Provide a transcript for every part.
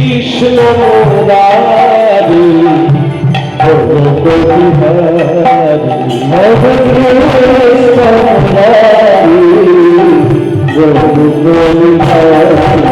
কৃষ্ণ মুরারি বিহারি কৃষ্ণ মুরারি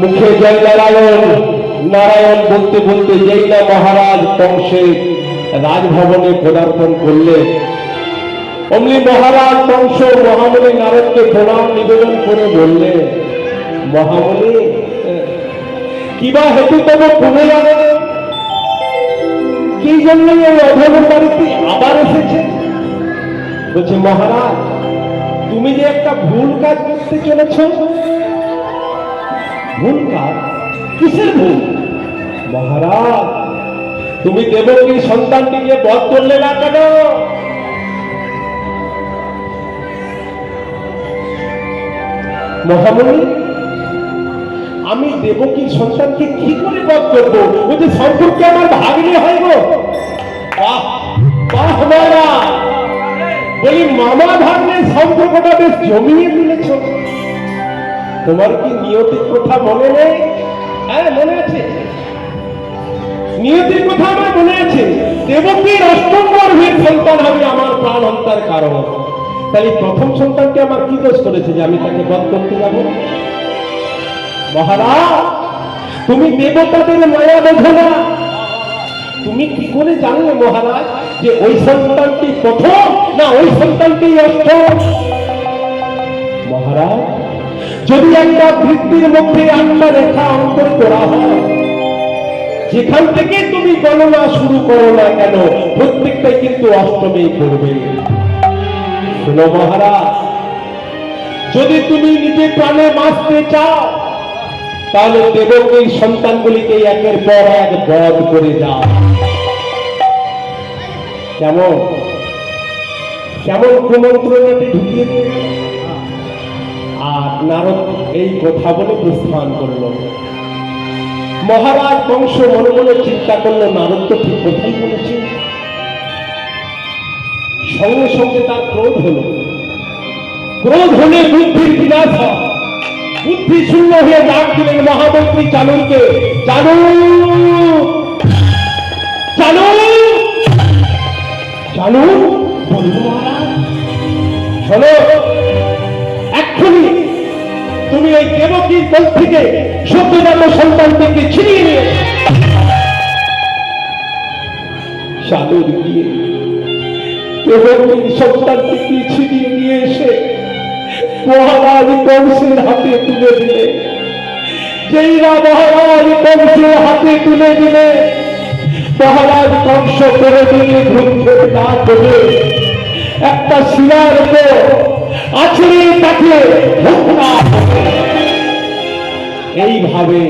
মুখে জয় নারায়ণ নারায়ণ বলতে বলতে যেই না মহারাজ কংসের রাজভবনে পদার্পণ করলে, অমনি মহারাজ কংস মহামণি নারদকে প্রণাম নিবেদন করে বললেন মহামণি কিবা হেতু তব যাবে কি জন্য এই অধর্মকারীটি আবার এসেছে? বলছে, মহারাজ, তুমি যে একটা ভুল কাজ করতে চলেছ ভুল কাজ কিসের ভুল মহারাজ, তুমি দেবকী সন্তানটিকে বধ করলে না কেন? মহামণি, আমি দেবকীর সন্তানকে কি করে বধ করব? ও যে সম্পর্কে আমার ভাগ্নে হয় গো। বাহ বাহ বলি, মামা ভাগ্নের সম্পর্কটা বেশ জমিয়ে তুলেছ। তোমার কি নিয়তির কথা মনে নেই? হ্যাঁ মনে আছে। নিয়তির কথা আমার মনে আছে। দেবকীর অষ্টম গর্ভের সন্তান হবে আমার প্রাণ হত্যার কারণ। তাহলে প্রথম সন্তানকে আমার কি দোষ করেছে যে আমি তাকে বধ করতে যাব? মহারাজ, তুমি দেবতাদের মায়া বোঝো না। তুমি কি করে জানলে মহারাজ যে ওই সন্তানটি প্রথম না ওই সন্তানটি অষ্টম? মহারাজ যদি একটা বৃত্তির মধ্যে আটটা রেখা অঙ্কন করা হয়, যেখান থেকে তুমি গণনা শুরু করো না কেন, প্রত্যেকটাই কিন্তু অষ্টমেই করবে শোনো মহারাজ, যদি তুমি নিজে প্রাণে বাঁচতে চাও, তাহলে দেবকীর সন্তানগুলিকে একের পর এক বধ করে যাও কেমন? কেমন কুমন্ত্রণাটি ঢুকিয়ে আর নারদ এই কথা বলে প্রস্থান করল। মহারাজ বংশ মনে মনে চিন্তা করল, নারদ তো ঠিক কথাই বলেছে। সঙ্গে সঙ্গে তার ক্রোধ হলো। ক্রোধ হলে বুদ্ধির বিনাশ হয়। বুদ্ধি শূন্য হয়ে ডাক দিলেন মহামন্ত্রী চালুকে চালু চালু চালু মহারাজ। শোনো তুমি ওই দেবকীর কোল থেকে সত্যজাত সন্তানটিকে ছিনিয়ে নিয়ে দেবকীর ছিনিয়ে নিয়ে এসে মহারাজ কংসের হাতে তুলে দিলে। যেই না মহারাজ কংসের হাতে তুলে দিলে মহারাজ কংস করে দিলে ঘুরতে না করে একটা শিলার উপর এইভাবে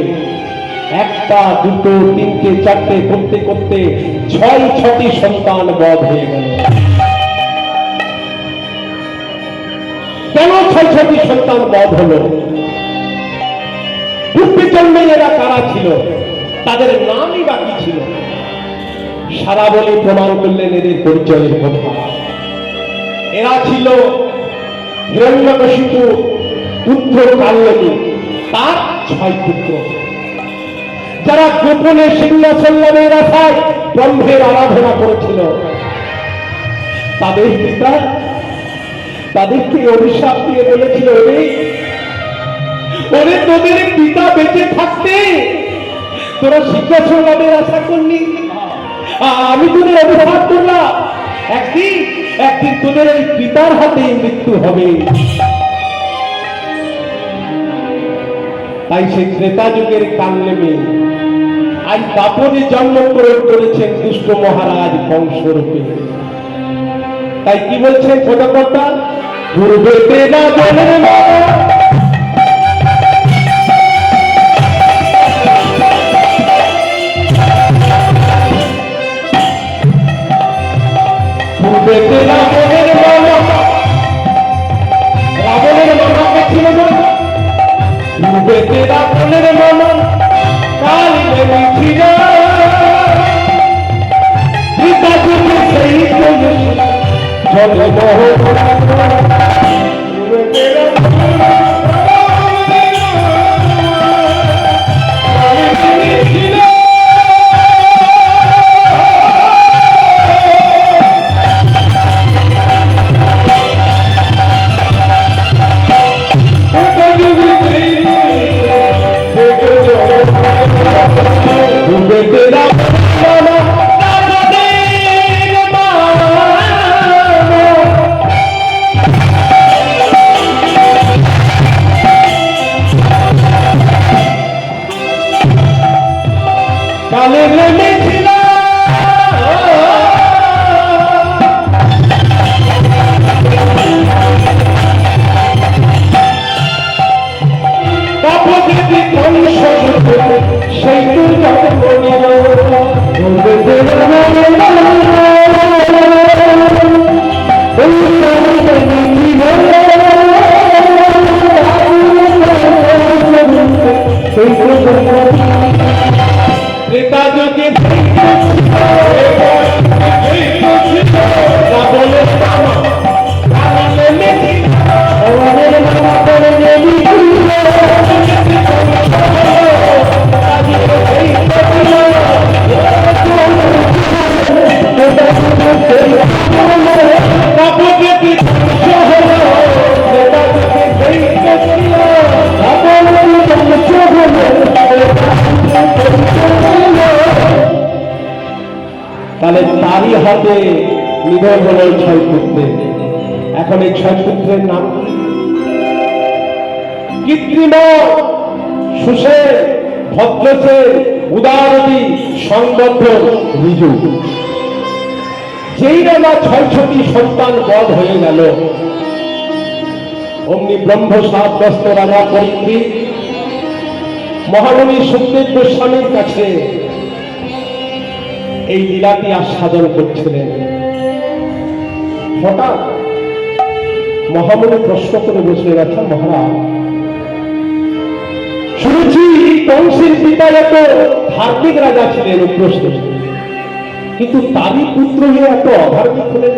একটা, দুটো, তিনটে, চারটে, করতে করতে ছয়, ছটি সন্তান বধ হয়ে গেল। কেন ছয়, ছটি সন্তান বধ হলো? পূর্বে এরা কারা ছিল? তাদের নামই বাকি ছিল। সারা বলে প্রমাণ করলেন এদের পরিচয়ের কথা। এরা ছিল তার ছয় পুত্র। যারা গোপনে সিংহাসন নামের আশায় ব্রহ্মের আরাধনা করেছিল, তাদের পিতা, তাদেরকে অভিশাপ দিয়ে বলেছিল, ওরে ওরে তোদের পিতা বেঁচে থাকতে তোরা সিংহাসন লাভের আশা করলি। আমি তোদের অভিশাপ করলাম। একদিন একদিন তোদের এই পিতার হাতে মৃত্যু হবে। তাই সেই ত্রেতা যুগের কাল নেমে আজ দাপনে জন্মগ্রহণ করেছেন দুষ্ট মহারাজ বংশরূপে। তাই কি বলছেন পদকর্তা পূর্বে তেনা জনের মা পূর্বেতে রাবণের মামা কাল নেমি ছিল কালে নেমেছিল তারই হাতে নিধন হল ছয় পুত্রে। এখন এই ছয় পুত্রের নাম কৃত্রিম সুষের ভদ্রসের উদারতি সংবদ্ধ রিজু। যেই না ছয় ছটি সন্তান বধ হয়ে গেল, অমনি ব্রহ্ম সাব্যস্ত রাজা পরীক্ষিত মহামণি সুখদেব গোস্বামীর কাছে এই লীলাটি আস্বাদন করছিলেন। হঠাৎ মহামনি প্রশ্ন করে বসে গেছে মহারাজ, শুনেছি কংসের পিতা এত ধার্মিক রাজা ছিলেন প্রশ্ন। কিন্তু তারই পুত্র হয়ে এত অধার্মিক হলেন